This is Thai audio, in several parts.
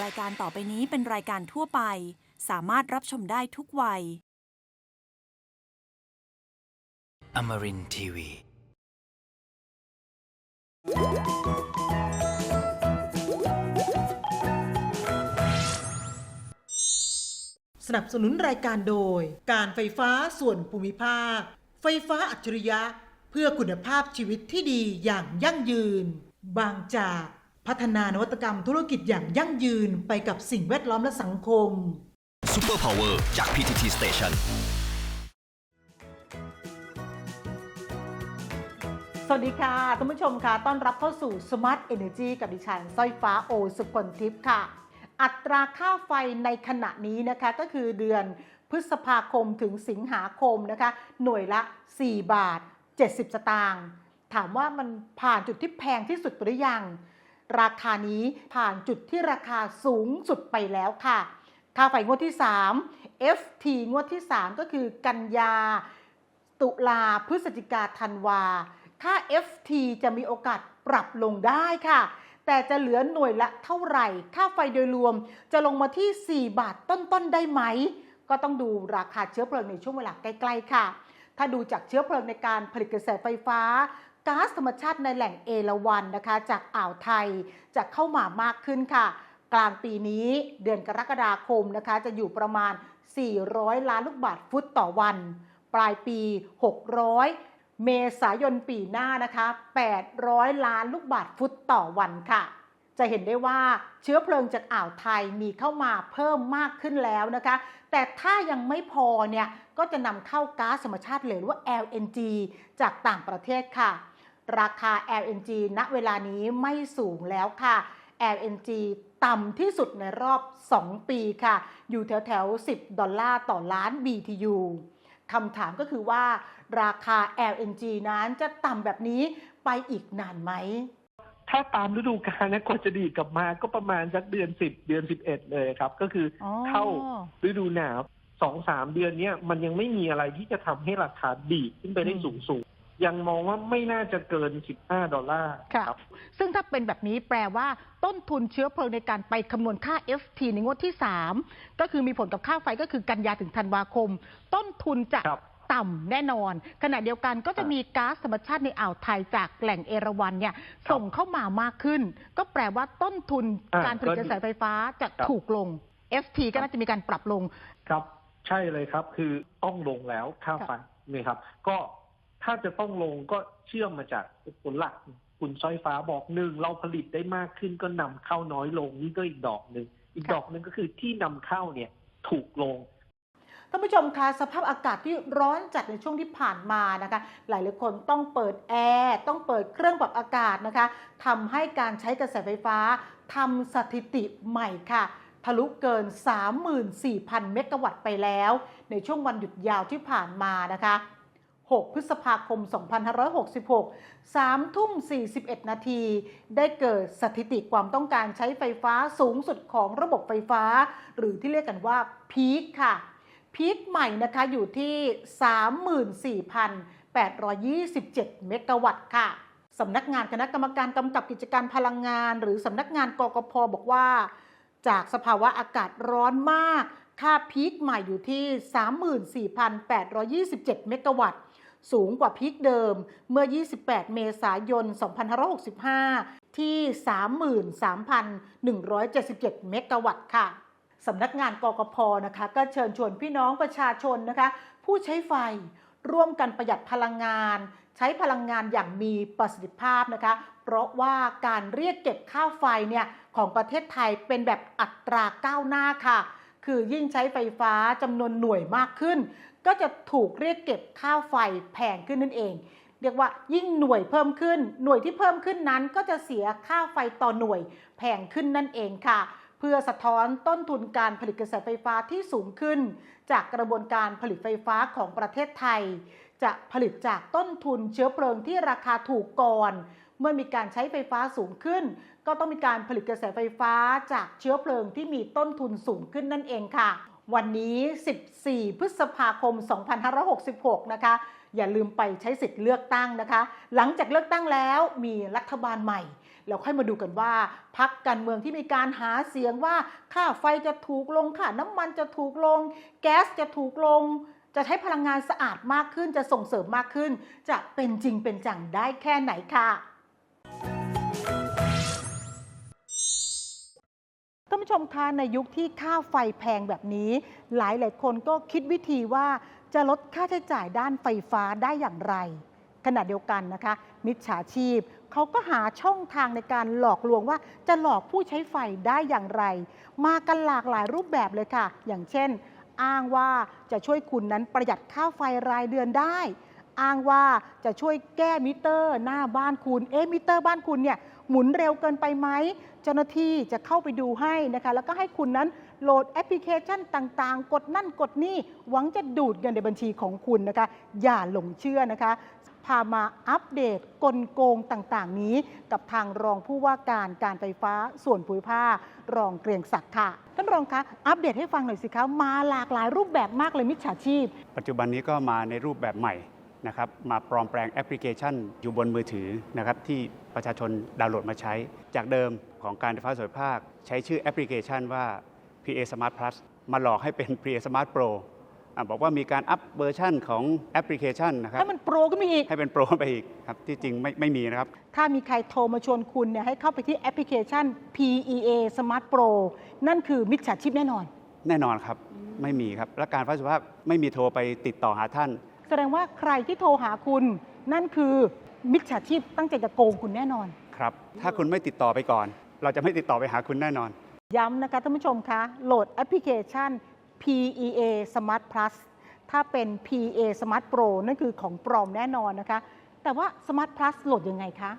รายการต่อไปนี้เป็นรายการทั่วไป สามารถรับชมได้ทุกวัย Amarin Tiwi. สนับสนุนรายการโดย การไฟฟ้าส่วนภูมิภาค ไฟฟ้าอัจฉริยะ เพื่อคุณภาพชีวิตที่ดีอย่างยั่งยืน บางจาก พัฒนานวัตกรรมธุรกิจอย่างยั่งยืนไปกับสิ่งแวดล้อมและสังคม Super Power จาก PTT Station สวัสดีค่ะท่านผู้ชมค่ะ ต้อนรับเข้าสู่ Smart Energy กับดิฉันสร้อยฟ้าโอสุพลทิพย์ค่ะ อัตราค่าไฟในขณะนี้นะคะก็คือเดือนพฤษภาคมถึงสิงหาคมนะคะ หน่วยละ 4 บาท 70 สตางค์ถามว่ามันผ่านจุดที่แพงที่สุดหรือยัง ราคานี้ผ่านจุดที่ราคาสูงสุดไปแล้วค่ะ ค่าไฟงวดที่ 3 FT งวดที่ 3 ก็คือกันยา ตุลาพฤศจิกาธันวา ค่า FT จะมีโอกาสปรับลงได้ค่ะ แต่จะเหลือหน่วยละเท่าไหร่ ค่าไฟโดยรวมจะลงมาที่ 4 บาทต้นๆได้ไหม ก็ต้องดูราคาเชื้อเพลิงในช่วงเวลาใกล้ ๆ ค่ะ ถ้าดูจากเชื้อเพลิงในการผลิตกระแสไฟฟ้า ก๊าซธรรมชาติในแหล่งเอราวันนะคะ จากอ่าวไทยจะเข้ามามากขึ้นค่ะ กลางปีนี้เดือนกรกฎาคมนะคะ จะอยู่ประมาณ 400 ล้านลูกบาทฟุตต่อวัน ปลายปี 600 เมษายนปีหน้านะคะ 800 ล้านลูกบาทฟุตต่อวันค่ะ จะเห็นได้ว่าเชื้อเพลิงจากอ่าวไทยมีเข้ามาเพิ่มมากขึ้นแล้วนะคะ แต่ถ้ายังไม่พอเนี่ยก็จะนำเข้าก๊าซธรรมชาติเลวหรือว่า LNG จากต่างประเทศค่ะ ราคา LNG ณเวลานี้ไม่สูงแล้วค่ะ LNG ต่ำที่สุดในรอบ 2 ปีค่ะ อยู่แถวแถวๆ10 ดอลลาร์ต่อล้าน BTU คำถามก็คือว่าราคา LNG นั้นจะต่ำแบบนี้ไปอีกนานไหม ถ้าตามฤดูกาลนะกว่าจะดีดกลับมาก็ประมาณสักเดือนสิบเดือนสิบเอ็ดเลยครับ ก็คือออเข้าฤดูหนาวสองสามเดือนเนี้ยมันยังไม่มีอะไรที่จะทำให้ราคาดีดขึ้นไปได้อืมสูงสูงๆ ยังมองว่าไม่น่าจะเกินสิบห้าดอลลาร์ค่ะ ครับ ซึ่งถ้าเป็นแบบนี้แปลว่าต้นทุนเชื้อเพลิงในการไปคำนวณค่า FT ในงวดที่ 3 ก็คือมีผลกับค่าไฟก็คือกันยาถึงธันวาคม ต้นทุนจะครับต่ำแน่นอน ขณะเดียวกันก็จะมีก๊าซธรรมชาติในอ่าวไทยจากแหล่งเอราวัณเนี่ยส่งเข้ามามากขึ้น ก็แปลว่าต้นทุนอ่าการผลิตก็กดีระแสไฟฟ้าจะครับ ถูกลง FT ก็น่าจะมีการปรับลง ครับ ใช่เลยครับ คือต้องลงแล้วค่าค่ะไฟนี่ครับ ก็ ถ้าจะต้องลงก็เชื่อมมาจากผลหลักคุณสร้อยฟ้าบอกหนึ่งเราผลิตได้มากขึ้นก็นำเข้าน้อยลงนี่ก็อีกดอกหนึ่งอีกดอกหนึ่งก็คือที่นำเข้าเนี่ยถูกลงท่านผู้ชมคะสภาพอากาศที่ร้อนจัดในช่วงที่ผ่านมานะคะ หลายหลายคนต้องเปิดแอร์ต้องเปิดเครื่องปรับอากาศนะคะทำให้การใช้กระแสไฟฟ้าทำสถิติใหม่ค่ะทะลุเกิน 34,000 เมกะวัตต์ไปแล้ว ในช่วงวันหยุดยาวที่ผ่านมานะคะ 6 พฤษภาคม 2566 3 ทุ่ม 41 นาที ได้เกิดสถิติความต้องการใช้ไฟฟ้าสูงสุดของระบบไฟฟ้า หรือที่เรียกกันว่าพีคค่ะ พีคใหม่นะคะอยู่ที่ 34,827 เมกะวัตต์ค่ะสำนักงานคณะกรรมการกำกับกิจการพลังงาน หรือสำนักงานกกพบอกว่า จากสภาวะอากาศร้อนมาก ค่าพีคใหม่อยู่ที่ 34,827 เมกะวัตต์ สูงกว่าพีคเดิมเมื่อ 28 เมษายน 2565 ที่ 33,177 เมกะวัตต์ค่ะสำนักงานกกพนะคะก็เชิญชวนพี่น้องประชาชนนะคะ ผู้ใช้ไฟร่วมกันประหยัดพลังงาน ใช้พลังงานอย่างมีประสิทธิภาพนะคะ เพราะว่าการเรียกเก็บค่าไฟเนี่ยของประเทศไทยเป็นแบบอัตราก้าวหน้าค่ะ คือยิ่งใช้ไฟฟ้าจำนวนหน่วยมากขึ้น ก็จะถูกเรียกเก็บค่าไฟแพงขึ้นนั่นเอง เรียกว่ายิ่งหน่วยเพิ่มขึ้น หน่วยที่เพิ่มขึ้นนั้นก็จะเสียค่าไฟต่อหน่วยแพงขึ้นนั่นเองค่ะ เพื่อสะท้อนต้นทุนการผลิตกระแสไฟฟ้าที่สูงขึ้น จากกระบวนการผลิตไฟฟ้าของประเทศไทย จะผลิตจากต้นทุนเชื้อเพลิงที่ราคาถูกก่อนเมื่อมีการใช้ไฟฟ้าสูงขึ้น ก็ต้องมีการผลิตกระแสไฟฟ้าจากเชื้อเพลิงที่มีต้นทุนสูงขึ้นนั่นเองค่ะ วันนี้ 14 พฤษภาคม 2566 นะคะ อย่าลืมไปใช้สิทธิ์เลือกตั้งนะคะ หลังจากเลือกตั้งแล้วมีรัฐบาลใหม่แล้วค่อยมาดูกันว่าพักการเมืองที่มีการหาเสียงว่าค่าไฟจะถูกลงค่าน้ำมันจะถูกลง แก๊สจะถูกลง จะใช้พลังงานสะอาดมากขึ้นจะส่งเสริมมากขึ้น จะเป็นจริงเป็นจังได้แค่ไหนค่ะ ชมคะในยุคที่ค่าไฟแพงแบบนี้ หลายหลายคนก็คิดวิธีว่าจะลดค่าใช้จ่ายด้านไฟฟ้าได้อย่างไร ขณะเดียวกันนะคะ มิจฉาชีพเขาก็หาช่องทางในการหลอกลวงว่าจะหลอกผู้ใช้ไฟได้อย่างไร มากันหลากหลายรูปแบบเลยค่ะ อย่างเช่น อ้างว่าจะช่วยคุณนั้นประหยัดค่าไฟรายเดือนได้ อ้างว่าจะช่วยแก้มิเตอร์ หน้าบ้านคุณ เอ๊มิเตอร์บ้านคุณเนี่ย หมุนเร็วเกินไปไหมเจ้าหน้าที่จะเข้าไปดูให้นะคะ แล้วก็ให้คุณนั้นโหลดแอปพลิเคชันต่างๆ กดนั่นกดนี่หวังจะดูดเงินในบัญชีของคุณนะคะ อย่าหลงเชื่อนะคะ พามาอัปเดตกลโกงต่างๆ นี้ กับทางรองผู้ว่าการการไฟฟ้าส่วนภูมิภาครองเกรียงศักดิ์ค่ะท่านรองคะอัปเดตให้ฟังหน่อยสิคะมาหลากหลายรูปแบบมากเลยมิจฉาชีพ ปัจจุบันนี้ก็มาในรูปแบบใหม่ นะครับมาปลอมแปลงแอปพลิเคชัน อยู่บนมือถือนะครับที่ประชาชนดาวน์โหลดมาใช้ จากเดิมของการไฟฟ้าส่วนภูมิภาค ใช้ชื่อแอปพลิเคชันว่า PA Smart Plus มาหลอกให้เป็น PA Smart Pro อะบอกว่ามีการอัปเวอร์ชันของแอปพลิเคชันนะครับให้มันโปรขึ้นมาอีก ให้เป็นโปรไปอีกครับ ที่จริงไม่ไม่มีนะครับ ถ้ามีใครโทรมาชวนคุณเนี่ยให้เข้าไปที่แอปพลิเคชัน PEA Smart Pro นั่นคือมิจฉาชีพแน่นอน แน่นอนครับ ไม่มีครับ และการไฟฟ้าส่วนภูมิภาคไม่มีโทรไปติดต่อหาท่านแส ดงว่าใครที่โทรหาคุณ นั่นคือมิจฉาชีพตั้งใจจะโกงคุณแน่นอน ครับ ถ้าคุณไม่ติดต่อไปก่อน เราจะไม่ติดต่อไปหาคุณแน่นอน ย้ำนะคะท่านผู้ชมคะ โหลดแอปพลิเคชัน PEA Smart Plus ถ้าเป็น PA Smart Pro นั่นคือของปลอมแน่นอนนะคะ แต่ว่า Smart Plus โหลดยังไงคะ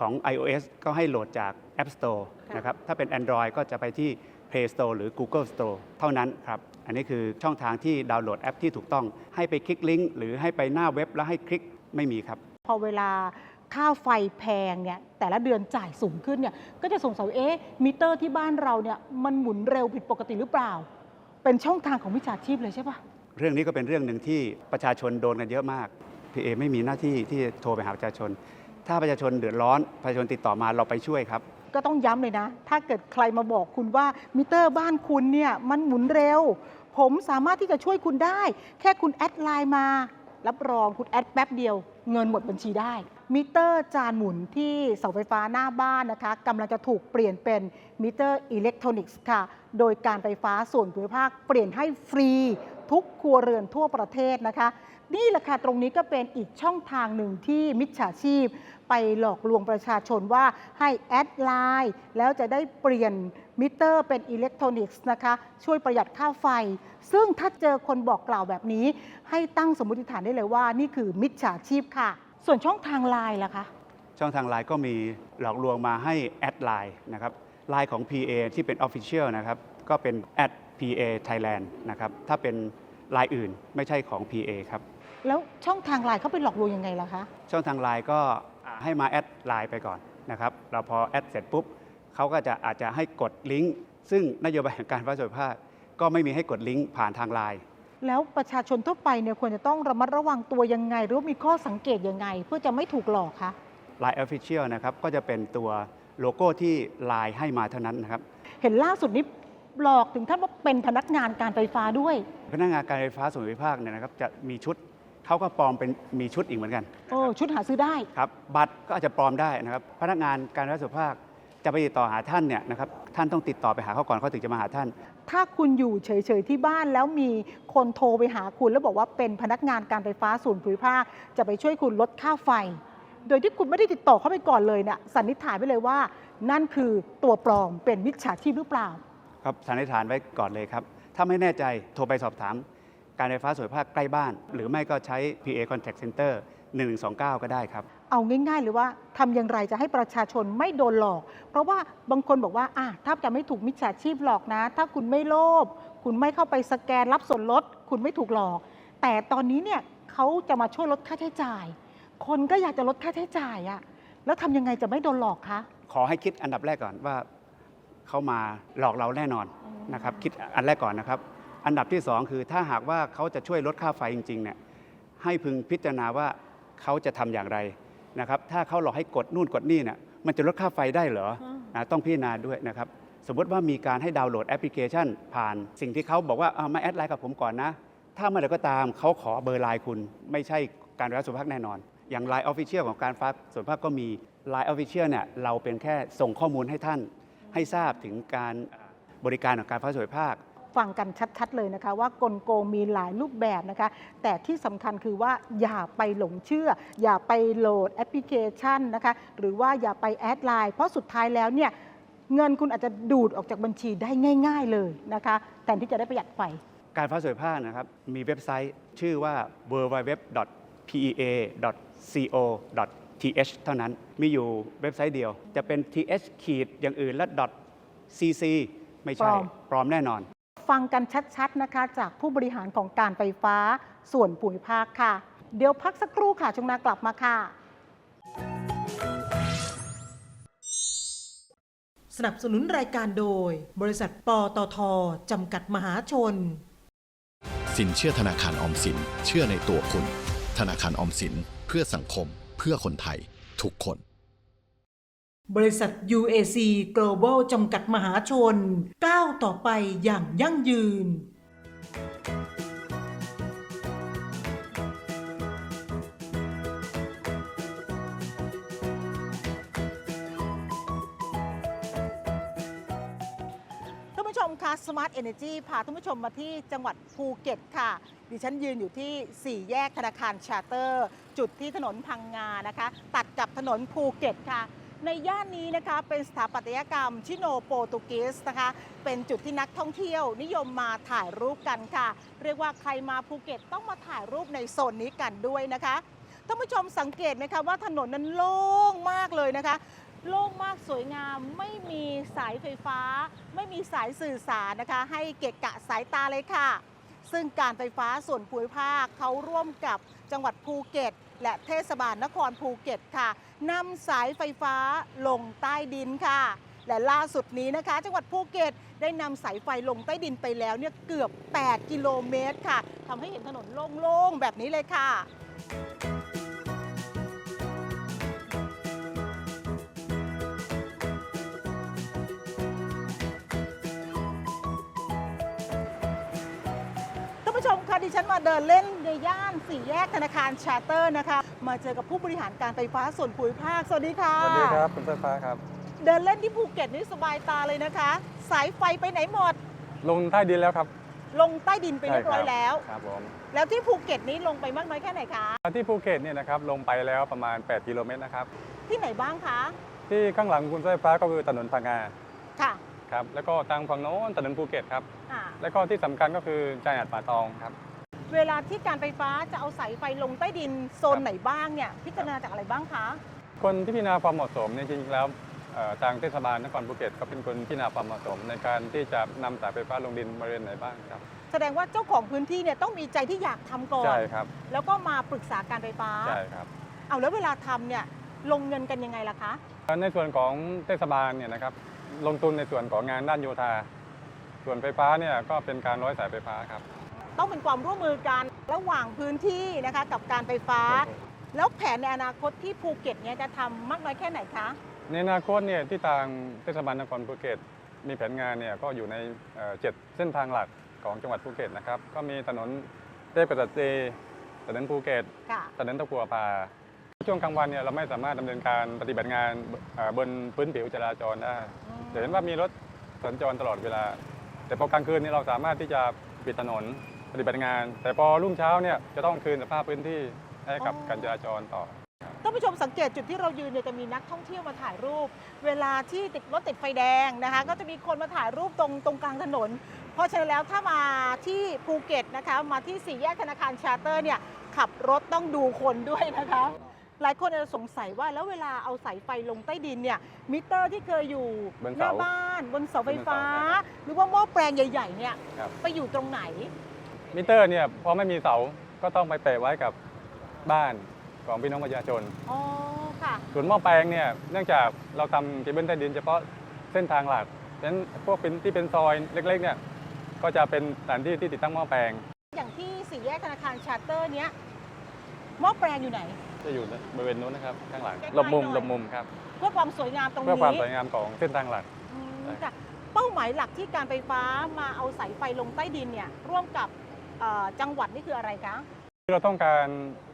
ของ iOS ก็ให้โหลดจาก App Store ค่ะนะครับ ถ้าเป็น Android ก็จะไปที่ Play Store หรือ Google Store เท่านั้นครับ อันนี้คือช่องทางที่ดาวน์โหลดแอปที่ถูกต้อง ให้ไปคลิกลิงก์หรือให้ไปหน้าเว็บแล้วให้คลิกไม่มีครับ พอเวลาค่าไฟแพงเนี่ยแต่ละเดือนจ่ายสูงขึ้นเนี่ยก็จะสงสัยว่าเอ๊ะมิเตอร์ที่บ้านเราเนี่ยมันหมุนเร็วผิดปกติหรือเปล่า เป็นช่องทางของมิจฉาชีพเลยใช่ปะเรื่องนี้ก็เป็นเรื่องหนึ่งที่ประชาชนโดนกันเยอะมาก PA ไม่มีหน้าที่ที่จะโทรไปหาประชาชน ถ้าประชาชนเดือดร้อนประชาชนติดต่อมาเราไปช่วยครับ ก็ต้องย้ำเลยนะ ถ้าเกิดใครมาบอกคุณว่ามิเตอร์บ้านคุณเนี่ยมันหมุนเร็ว ผมสามารถที่จะช่วยคุณได้ แค่คุณแอดไลน์มา รับรองคุณแอดแป๊บเดียว เงินหมดบัญชีได้ มิเตอร์จานหมุนที่เสาไฟฟ้าหน้าบ้านนะคะกำลังจะถูกเปลี่ยนเป็นมิเตอร์อิเล็กทรอนิกส์ค่ะ โดยการไฟฟ้าส่วนภูมิภาคเปลี่ยนให้ฟรีทุกครัวเรือนทั่วประเทศนะคะ นี่แหละค่ะตรงนี้ก็เป็นอีกช่องทางหนึ่งที่มิจฉาชีพ ไปหลอกลวงประชาชนว่าให้แอดไลน์แล้วจะได้เปลี่ยนมิเตอร์เป็นอิเล็กทรอนิกส์นะคะช่วยประหยัดค่าไฟ ซึ่งถ้าเจอคนบอกกล่าวแบบนี้ ให้ตั้งสมมติฐานได้เลยว่า นี่คือมิจฉาชีพค่ะ ส่วนช่องทางไลน์ล่ะคะ ช่องทางไลน์ก็มีหลอกลวงมาให้แอดไลน์นะครับไลน์ของ PA ที่เป็น Official นะครับก็เป็น at PA Thailand นะครับถ้าเป็นไลน์อื่นไม่ใช่ของ PA ครับ แล้วช่องทางไลน์เขาไปหลอกลวงยังไงล่ะคะ ช่องทางไลน์ก็อ่าให้มาแอดไลน์ไปก่อนนะครับเราพอแอดเสร็จปุ๊บเขาก็จะอาจจะให้กดลิงก์ซึ่งนโยบายของการไฟฟ้าส่วนภูมิภาคก็ไม่มีให้กดลิงก์ผ่านทางไลน์แล้วประชาชนทั่วไปเนี่ยควรจะต้องระมัดระวังตัวยังไง หรือว่ามีข้อสังเกตยังไง เพื่อจะไม่ถูกหลอกคะ Line Official นะครับก็จะเป็นตัวโลโก้ที่ไลน์ให้มาเท่านั้นนะครับเห็นล่าสุดนี้หลอกถึงท่านว่าเป็นพนักงานการไฟฟ้าด้วย พนักงานการไฟฟ้าส่วนภูมิภาคเนี่ยนะครับจะมีชุด เขาก็ปลอมเป็นมีชุดอีกเหมือนกันโอ้ชุดหาซื้อได้ ครับบัตรก็อาจจะปลอมได้นะครับ พนักงานการไฟฟ้าส่วนภูมิภาคจะไปติดต่อหาท่านเนี่ยนะครับท่านต้องติดต่อไปหาเขาก่อนเขาถึงจะมาหาท่าน ถ้าคุณอยู่เฉย ๆ ที่บ้านแล้วมีคนโทรไปหาคุณแล้วบอกว่าเป็นพนักงานการไฟฟ้าส่วนภูมิภาคจะไปช่วยคุณลดค่าไฟ โดยที่คุณไม่ได้ติดต่อเข้าไปก่อนเลยเนี่ยสันนิษฐานไปเลยว่า นั่นคือตัวปลอมเป็นมิจฉาชีพหรือเปล่า ครับสันนิษฐานไว้ก่อนเลยครับ ถ้าไม่แน่ใจโทรไปสอบถาม การไฟฟ้าส่วนภูมิภาคใกล้บ้าน หรือไม่ก็ใช้ PA Contact Center 1129 ก็ได้ครับ เอาง่ายๆเลยว่าทำอย่างไรจะให้ประชาชนไม่โดนหลอก เพราะว่าบางคนบอกว่าอะถ้าจะไม่ถูกมิจฉาชีพหลอกนะ ถ้าคุณไม่โลภคุณไม่เข้าไปสแกนรับส่วนลด คุณไม่ถูกหลอก แต่ตอนนี้เนี่ยเขาจะมาช่วยลดค่าใช้จ่าย คนก็อยากจะลดค่าใช้จ่ายอะแล้วทำยังไงจะไม่โดนหลอกคะ ขอให้คิดอันดับแรกก่อนว่า เขามาหลอกเราแน่นอนนะครับ คิดอันแรกก่อนนะครับ อันดับที่สองคือถ้าหากว่าเขาจะช่วยลดค่าไฟจริงๆเนี่ยให้พึงพิจารณาว่าเขาจะทำอย่างไรนะครับถ้าเขาหลอกให้กดนู่นกดนี่เนี่ยมันจะลดค่าไฟได้เหรอนะต้องพิจารณาด้วยนะครับสมมติว่ามีการให้ดาวน์โหลดแอปพลิเคชัน ผ่านสิ่งที่เขาบอกว่าเอามาแอดไลน์กับผมก่อนนะ ถ้าเมื่อไหร่ก็ตามเขาขอเบอร์ไลน์คุณ ไม่ใช่การไฟฟ้าส่วนภาคแน่นอน อย่าง Line Official ของการไฟฟ้าส่วนภาคก็มี Line Official เนี่ยเราเป็นแค่ส่งข้อมูลให้ท่าน ให้ทราบถึงการบริการของการไฟฟ้าส่วนภาค ฟังกันชัดๆเลยนะคะว่ากลโกงมีหลายรูปแบบนะคะ แต่ที่สำคัญคือว่าอย่าไปหลงเชื่อ อย่าไปโหลดแอปพลิเคชันนะคะหรือว่าอย่าไปแอดไลน์เพราะสุดท้ายแล้วเนี่ยเงินคุณอาจจะดูดออกจากบัญชีได้ง่าย ๆเลยนะคะแทนที่จะได้ประหยัดไฟ การฟ้าสวยภาคนะครับมีเว็บไซต์ชื่อว่า www.pea.co.th เท่านั้นมีอยู่เว็บไซต์เดียว จะเป็น th ขีดอย่างอื่นและ .cc ไม่ใช่ ปลอมปลอมแน่นอน ฟังกันชัดๆนะคะ จากผู้บริหารของการไฟฟ้าส่วนภูมิภาคค่ะ เดี๋ยวพักสักครู่ค่ะช่วงหน้ากลับมาค่ะ สนับสนุนรายการโดย บริษัทปตทจำกัดมหาชน สินเชื่อธนาคารออมสิน เชื่อในตัวคุณ ธนาคารออมสินเพื่อสังคม เพื่อคนไทย ทุกคน บริษัท UAC Global จำกัดมหาชน ก้าวต่อไปอย่างยั่งยืน ท่านผู้ชมคะ Smart Energy พาท่านผู้ชมมาที่จังหวัดภูเก็ตค่ะ ดิฉันยืนอยู่ที่ 4 แยกธนาคารชาร์เตอร์ จุดที่ถนนพังงานะคะ ตัดกับถนนภูเก็ตค่ะ ในย่านนี้นะคะเป็นสถาปัตยกรรมชิโนโปรตุเกสนะคะ เป็นจุดที่นักท่องเที่ยวนิยมมาถ่ายรูปกันค่ะ เรียกว่าใครมาภูเก็ตต้องมาถ่ายรูปในโซนนี้กันด้วยนะคะท่านผู้ชมสังเกตไหมคะว่าถนนนั้นโล่งมากเลยนะคะโล่งมากสวยงามไม่มีสายไฟฟ้า ไม่มีสายสื่อสารนะคะ ให้เกะกะสายตาเลยค่ะ ซึ่งการไฟฟ้าส่วนภูมิภาคเขาร่วมกับจังหวัดภูเก็ต และเทศบาลนครภูเก็ตค่ะนำสายไฟฟ้าลงใต้ดินค่ะ และล่าสุดนี้นะคะ จังหวัดภูเก็ตได้นำสายไฟลงใต้ดินไปแล้วเนี่ยเกือบ 8 กิโลเมตรค่ะทำให้เห็นถนนโล่งๆแบบนี้เลยค่ะ ดิฉันมาเดินเล่นในย่านสี่แยกธนาคารชาร์เตอร์นะคะ มาเจอกับผู้บริหารการไฟฟ้าส่วนภูมิภาค สวัสดีค่ะ สวัสดีครับคุณไฟฟ้าครับ เดินเล่นที่ภูเก็ตนี่สบายตาเลยนะคะ สายไฟไปไหนหมด ลงใต้ดินแล้วครับ ลงใต้ดินไปเรียบร้อยใช่คแล้ว ครับผม แล้วที่ภูเก็ตนี้ลงไปมากน้อยแค่ไหนคะ ที่ภูเก็ตเนี่ยนะครับลงไปแล้วประมาณ 8 กิโลเมตรนะครับ ที่ไหนบ้างคะ ที่ข้างหลังคุณไฟฟ้าก็คือถนนพังงา ค่ะ ครับ แล้วก็ทางฝั่งโน้นถนนภูเก็ตครับอ่าแล้วก็ที่สำคัญก็คือชายหาดป่าตองครับ เวลาที่การไฟฟ้าจะเอาสายไฟลงใต้ดินโซนครับไหนบ้างเนี่ยพิจารณาจากอะไรบ้างคะ คนที่พิจารณาความเหมาะสมเนี่ยจริงๆแล้วเอ่อทางเทศบาลนครภูเก็ตก็เป็นคนพิจารณาความเหมาะสม ในการที่จะนำสายไฟฟ้าลงดินบริเวณไหนบ้างครับแสดงว่าเจ้าของพื้นที่เนี่ยต้องมีใจที่อยากทำก่อน ใช่ครับแล้วก็มาปรึกษาการไฟฟ้า ใช่ครับ เอาแล้วเวลาทำเนี่ยลงเงินกันยังไงล่ะคะ ในส่วนของเทศบาลเนี่ยนะครับลงทุนในส่วนของงานด้านโยธา ส่วนไฟฟ้าเนี่ยก็เป็นการร้อยสายไฟฟ้าครับ ต้องเป็นความร่วมมือกันระหว่างพื้นที่นะคะกับการไฟฟ้า แล้วแผนในอนาคตที่ภูเก็ตเนี่ยจะทำมากน้อยแค่ไหนคะ ในอนาคตเนี่ยที่ทางเทศบาลนครภูเก็ต มีแผนงานเนี่ยก็อยู่ในเอ่อเจ็ดเส้นทางหลักของจังหวัดภูเก็ตนะครับ ก็มีถนนเทพกษัตริย์เจถนนภูเก็ต ค่ะถนนตะกัวป่าช่วงกลางวันเนี่ยเราไม่สามารถดำเนินการปฏิบัติงานเอ่อบนพื้นผิวจราจรได้จะเห็นว่ามีรถสัญจรตลอดเวลา แต่พอกลางคืนเนี่ยเราสามารถที่จะปิดถนน ปฏิบัติงาน แต่พอรุ่งเช้าเนี่ยจะต้องคืนสภาพพื้นที่ให้กับการจราจรต่อท่านผู้ชมสังเกตจุดที่เรายืนเนี่ยจะมีนักท่องเที่ยวมาถ่ายรูป เวลาที่ติดรถติดไฟแดงนะคะ ก็จะมีคนมาถ่ายรูปตรงตรงกลางถนน เพราะฉะนั้นแล้วถ้ามาที่ภูเก็ตนะคะ มาที่สี่แยกธนาคารชาร์เตอร์เนี่ยขับรถต้องดูคนด้วยนะคะ หลายคนอาจจะสงสัยว่าแล้วเวลาเอาสายไฟลงใต้ดินเนี่ยมิเตอร์ที่เคยอยู่บนหน้าเสาบ้านบนเสาไฟฟ้าบนเสาครับหรือว่าหม้อแปลงใหญ่ ๆเนี่ยครับไปอยู่ตรงไหน มิเตอร์เนี่ยพอไม่มีเสาก็ต้องไปแปะไว้กับบ้านของพี่น้องประชาชน อ๋อ ค่ะ ส่วนหม้อแปลงเนี่ยเนื่องจากเราทำเคเบิลใต้ดินเฉพาะเส้นทางหลักฉะนั้นพวกเป็นที่เป็นซอยเล็กๆเนี่ยก็จะเป็นสถานที่ที่ติดตั้งหม้อแปลง อย่างที่สี่แยกธนาคารชาร์เตอร์เนี้ยหม้อแปลงอยู่ไหน จะอยู่บริเวณนู้นนะครับข้างหลังใกล้ๆหลบมุมหน่อย หลบมุมครับเพื่อความสวยงามตรงเพื่อนี้ความสวยงามของเส้นทางหลัก อืมใช่ค่ะเป้าหมายหลักที่การไฟฟ้ามาเอาสายไฟลงใต้ดินเนี่ยร่วมกับเอ่อ จังหวัดนี่คืออะไรคะเราต้องการ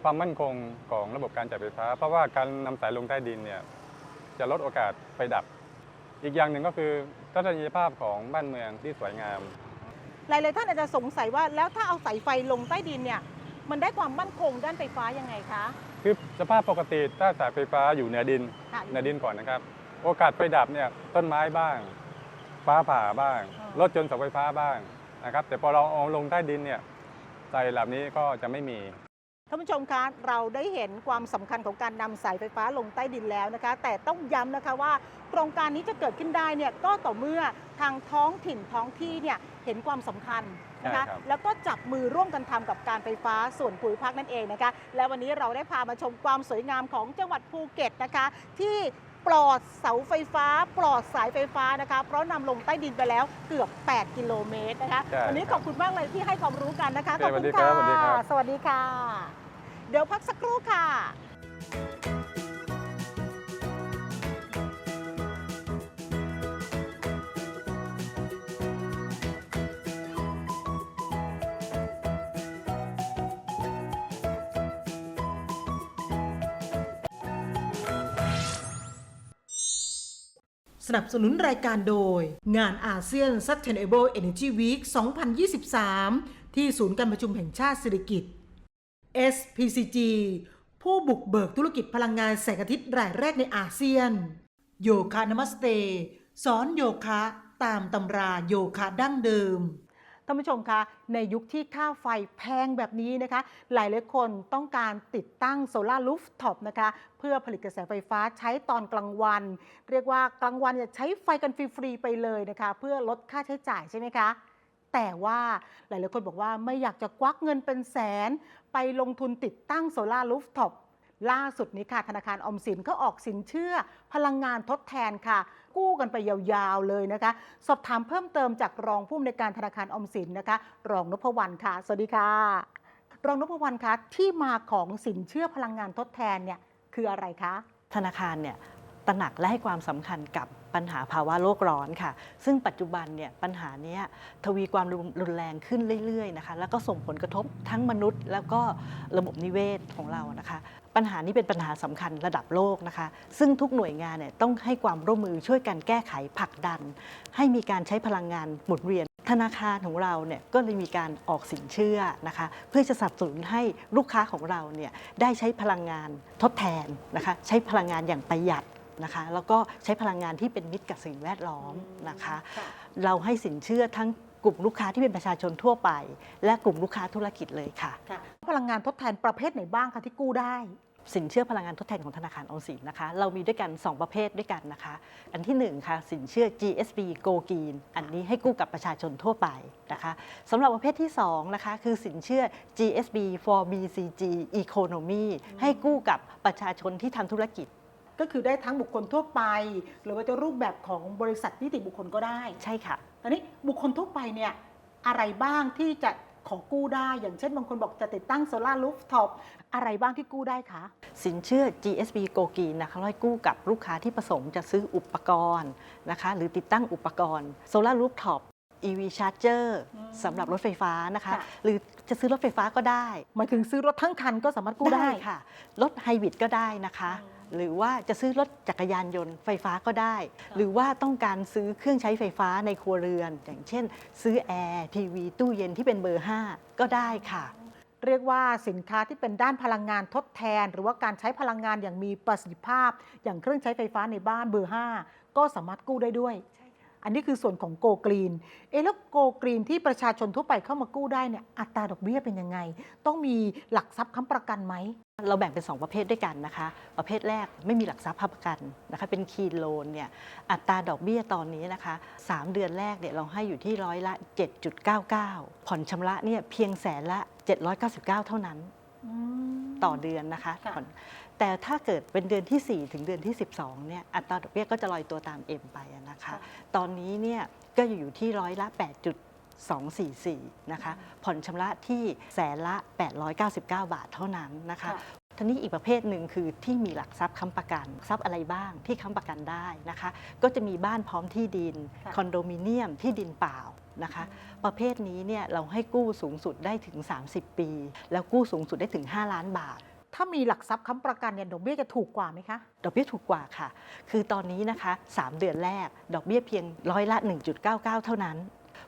ความมั่นคงของระบบการจ่ายไฟฟ้า เพราะว่าการนำสายลงใต้ดินเนี่ยจะลดโอกาสไฟดับ อีกอย่างหนึ่งก็คือทัศนียภาพของบ้านเมืองที่สวยงาม หลายๆท่านอาจจะสงสัยว่าแล้วถ้าเอาสายไฟลงใต้ดินเนี่ยมันได้ความมั่นคงด้านไฟฟ้ายังไงคะคือสภาพปกติถ้าสายไฟฟ้าอยู่เหนือดินค่ะเหนือดินก่อนนะครับ โอกาสไฟดับเนี่ยต้นไม้บ้าง ฟ้าผ่าบ้างอ่ารรถจนต์เสาไฟฟ้าบ้างนะครับแต่พอเราเอาลงใต้ดินเนี่ย สายเหล่านี้ก็จะไม่มีท่านผู้ชมคะเราได้เห็นความสำคัญของการนำสายไฟฟ้าลงใต้ดินแล้วนะคะ แต่ต้องย้ำนะคะว่าโครงการนี้จะเกิดขึ้นได้เนี่ยก็ต่อเมื่อทางท้องถิ่นท้องที่เนี่ยเห็นความสำคัญนะคะใช่ครับแล้วก็จับมือร่วมกันทำกับการไฟฟ้าส่วนภูมิภาคนั่นเองนะคะ และวันนี้เราได้พามาชมความสวยงามของจังหวัดภูเก็ตนะคะ ที่ ปลอดเสาไฟฟ้า ปลอดสายไฟฟ้านะคะ เพราะนำลงใต้ดินไปแล้วเกือบ 8 กิโลเมตรนะคะ ใช่วันนี้คขรัอบบคุณมากเลยที่ให้ความรู้กันนะคะโอเคขอบคุณสวัสดีครัค่ะบสวัสดีครับ สวัสดีค่ะ เดี๋ยวพักสักครู่ค่ะ สนับสนุนรายการโดย งานอาเซียน Sustainable Energy Week 2023 ที่ศูนย์การประชุมแห่งชาติสิริกิต SPCG ผู้บุกเบิกธุรกิจพลังงานแสงอาทิตย์รายแรกในอาเซียน โยคะนมัสเต สอนโยคะตามตำราโยคะดั้งเดิม ท่านผู้ชมคะในยุคที่ค่าไฟแพงแบบนี้นะคะ หลายหลายคนต้องการติดตั้งโซลารูฟท็อปนะคะ เพื่อผลิตกระแสไฟฟ้าใช้ตอนกลางวัน เรียกว่ากลางวันเนี่ยใช้ไฟกันฟรี ๆ ไปเลยนะคะ เพื่อลดค่าใช้จ่ายใช่ไหมคะแต่ว่าหลายๆคนบอกว่าไม่อยากจะควักเงินเป็นแสน ไปลงทุนติดตั้งโซลารูฟท็อป ล่าสุดนี้ค่ะธนาคารอมสินก็ออกสินเชื่อพลังงานทดแทนค่ะ กู้กันไปยาวๆเลยนะคะ สอบถามเพิ่มเติมจากรองผู้อำนวยการธนาคารออมสินนะคะ รองนพวรรณค่ะ สวัสดีค่ะ รองนพวรรณคะที่มาของสินเชื่อพลังงานทดแทนเนี่ยคืออะไรคะธนาคารเนี่ย ตระหนักและให้ความสำคัญกับปัญหาภาวะโลกร้อนค่ะ ซึ่งปัจจุบันเนี่ยปัญหานี้ทวีความรุนแรงขึ้นเรื่อยๆนะคะแล้วก็ส่งผลกระทบทั้งมนุษย์ แล้วก็ระบบนิเวศของเรานะคะปัญหานี้เป็นปัญหาสำคัญระดับโลกนะคะ ซึ่งทุกหน่วยงานเนี่ยต้องให้ความร่วมมือช่วยกันแก้ไขผลักดัน ให้มีการใช้พลังงานหมุนเวียน ธนาคารของเราเนี่ยก็เลยมีการออกสินเชื่อนะคะ เพื่อจะสนับสนุนให้ลูกค้าของเราเนี่ยได้ใช้พลังงานทดแทนนะคะ ใช้พลังงานอย่างประหยัด นะคะ แล้วก็ใช้พลังงานที่เป็นมิตรกับสิ่งแวดล้อมนะคะ เราให้สินเชื่อทั้งกลุ่มลูกค้าที่เป็นประชาชนทั่วไป และกลุ่มลูกค้าธุรกิจเลยค่ะพลังงานทดแทนประเภทไหนบ้างคะที่กู้ได้ สินเชื่อพลังงานทดแทนของธนาคารออมสินนะคะ เรามีด้วยกัน 2 ประเภทด้วยกันนะคะ อันที่ 1 ค่ะ สินเชื่อ GSB Go Green อันนี้ให้กู้กับประชาชนทั่วไปนะคะสำหรับประเภทที่ 2 นะคะ คือสินเชื่อ GSB for BCG Economy ให้กู้กับประชาชนที่ทำธุรกิจ ก็คือได้ทั้งบุคคลทั่วไป หรือว่าจะรูปแบบของบริษัทนิติบุคคลก็ได้ใช่ค่ะตอนนี้บุคคลทั่วไปเนี่ยอะไรบ้างที่จะขอกู้ได้ อย่างเช่นบางคนบอกจะติดตั้งโซลารูฟท็อปอะไรบ้างที่กู้ได้คะสินเชื่อ GSB Go Green นะคะเราให้กู้กับลูกค้าที่ประสงค์จะซื้ออุปกรณ์นะคะหรือติดตั้งอุปกรณ์ Solar Rooftop EV Charger สำหรับรถไฟฟ้านะคะค่ะหรือจะซื้อรถไฟฟ้าก็ได้หมายถึงซื้อรถทั้งคันก็สามารถกู้ได้ค่ะ รถไฮบริดก็ได้นะคะ หรือว่าจะซื้อรถจักรยานยนต์ไฟฟ้าก็ได้ หรือว่าต้องการซื้อเครื่องใช้ไฟฟ้าในครัวเรือน อย่างเช่น ซื้อแอร์ทีวีตู้เย็นที่เป็นเบอร์ 5 ก็ได้ค่ะ เรียกว่าสินค้าที่เป็นด้านพลังงานทดแทน หรือว่าการใช้พลังงานอย่างมีประสิทธิภาพ อย่างเครื่องใช้ไฟฟ้าในบ้านเบอร์ 5 ก็สามารถกู้ได้ด้วย อันนี้คือส่วนของโกกรีน เอ๊ะแล้วโกกรีนที่ประชาชนทั่วไปเข้ามากู้ได้เนี่ยอัตราดอกเบี้ยเป็นยังไง ต้องมีหลักทรัพย์ค้ำประกันไหม เราแบ่งเป็น 2 ประเภทด้วยกันนะคะ ประเภทแรกไม่มีหลักทรัพย์ค้ำประกันนะคะเป็นคีนโลนเนี่ยอัตราดอกเบี้ยตอนนี้นะคะ 3 เดือนแรกเนี่ยเราให้อยู่ที่ร้อยละ 7.99 ผ่อนชำระเนี่ยเพียงแสนละ 799 เท่านั้นต่อเดือนนะคะค่ะผ่อน แต่ถ้าเกิดเป็นเดือนที่ 4 ถึงเดือนที่ 12เนี่ยอัตราดอกเบี้ยก็จะลอยตัวตามเอ็มไปอะนะคะ ตอนนี้เนี่ยก็อยู่ที่ร้อยละ4.244 นะคะ ผ่อนชำระที่แสนละ 899 บาทเท่านั้นนะคะค่ะทีนี้อีกประเภทหนึ่งคือที่มีหลักทรัพย์ค้ำประกัน ทรัพย์อะไรบ้างที่ค้ำประกันได้นะคะ ก็จะมีบ้านพร้อมที่ดินค่ะคอนโดมิเนียมที่ดินเปล่านะคะ ประเภทนี้เนี่ยเราให้กู้สูงสุดได้ถึง 30 ปี แล้วกู้สูงสุดได้ถึง 5 ล้านบาท ถ้ามีหลักทรัพย์ค้ำประกันเนี่ยดอกเบี้ยจะถูกกว่าไหมคะ ดอกเบี้ยถูกกว่าค่ะ คือตอนนี้นะคะ 3 เดือนแรก ดอกเบี้ยเพียงร้อยละ 1.99 เท่านั้น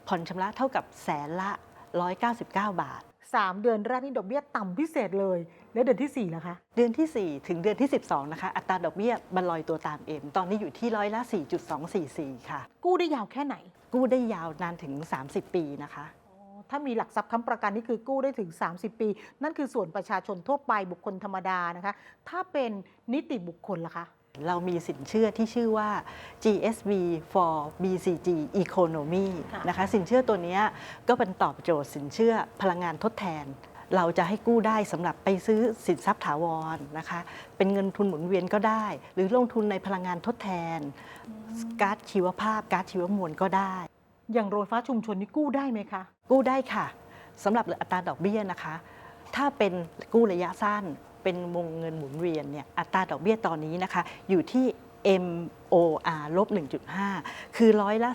ผ่อนชำระเท่ากับแสนละ 199 บาท 3 เดือนแรกนี่ดอกเบี้ยต่ำพิเศษเลย แล้วเดือนที่4ล่ะคะ เดือนที่ 4 ถึงเดือนที่ 12 นะคะ อัตราดอกเบี้ยมันลอยตัวตามเอ็มตอนนี้อยู่ที่ร้อยละ 4.244 ค่ะ กู้ได้ยาวแค่ไหน กู้ได้ยาวนานถึง 30 ปีนะคะอ๋อ ถ้ามีหลักทรัพย์ค้ำประกันนี่คือกู้ได้ถึง 30 ปี นั่นคือส่วนประชาชนทั่วไปบุคคลธรรมดานะคะ ถ้าเป็นนิติบุคคลล่ะคะเรามีสินเชื่อที่ชื่อว่า GSB for BCG Economy ค่ะนะคะสินเชื่อตัวเนี้ยก็เป็นตอบโจทย์สินเชื่อพลังงานทดแทน เราจะให้กู้ได้สำหรับไปซื้อสินทรัพย์ถาวรนะคะ เป็นเงินทุนหมุนเวียนก็ได้ หรือลงทุนในพลังงานทดแทน ก๊าซชีวภาพก๊าซชีวมวลก็ได้ อย่างโรงไฟฟ้าชุมชนนี่กู้ได้ไหมคะ กู้ได้ค่ะสำหรับอัตราดอกเบี้ยนะคะ ถ้าเป็นกู้ระยะสั้นเป็นวงเงินหมุนเวียนเนี่ยอัตราดอกเบี้ยตอนนี้นะคะ อยู่ที่ MOR ลบ 1.5 คือร้อยละ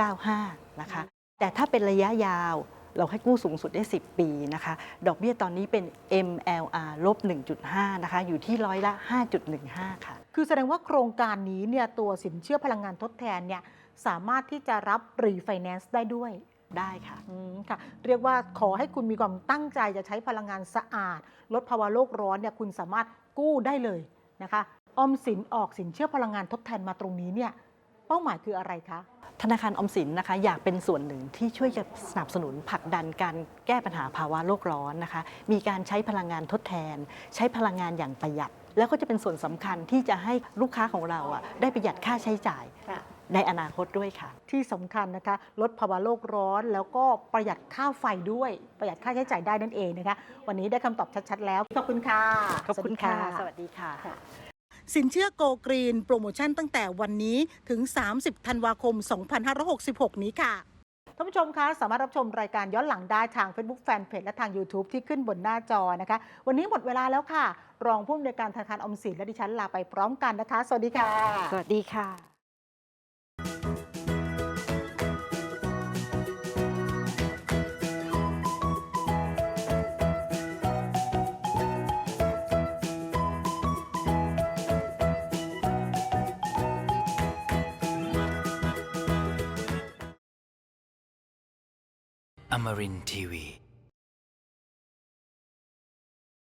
4.995 นะคะ แต่ถ้าเป็นระยะยาวเราให้กู้สูงสุดได้ 10 ปีนะคะ ดอกเบี้ยตอนนี้เป็น MLR ลบ 1.5 นะคะ อยู่ที่ร้อยละ 5.15 ค่ะ คือแสดงว่าโครงการนี้เนี่ยตัวสินเชื่อพลังงานทดแทนเนี่ย สามารถที่จะรับรีไฟแนนซ์ได้ด้วยได้ค่ะอืมค่ะ เรียกว่าขอให้คุณมีความตั้งใจจะใช้พลังงานสะอาด ลดภาวะโลกร้อนเนี่ยคุณสามารถกู้ได้เลยนะคะออมสินออกสินเชื่อพลังงานทดแทนมาตรงนี้เนี่ยเป้าหมายคืออะไรคะธนาคารออมสินนะคะอยากเป็นส่วนหนึ่งที่ช่วยจะสนับสนุนผลักดันการแก้ปัญหาภาวะโลกร้อนนะคะ มีการใช้พลังงานทดแทน ใช้พลังงานอย่างประหยัด แล้วก็จะเป็นส่วนสำคัญที่จะให้ลูกค้าของเราอะได้ประหยัดค่าใช้จ่าย ในอนาคตด้วยค่ะ ที่สำคัญนะคะ ลดภาวะโลกร้อนแล้วก็ประหยัดค่าไฟด้วย ประหยัดค่าใช้จ่ายได้นั่นเองนะคะ วันนี้ได้คำตอบชัดๆแล้ว ขอบคุณค่ะ ขอบคุณค่ะ สวัสดีค่ะ สินเชื่อโกกรีนโปรโมชั่นตั้งแต่วันนี้ถึง 30 ธันวาคม 2566 นี้ค่ะท่านผู้ชมคะสามารถรับชมรายการย้อนหลังได้ทาง Facebook Fanpage และทาง YouTube ที่ขึ้นบนหน้าจอนะคะ วันนี้หมดเวลาแล้วค่ะ รองผู้อำนวยการธนาคารออมสินและดิฉันลาไปพร้อมกันนะคะ สวัสดีค่ะ สวัสดีค่ะ Amarin Tiwi.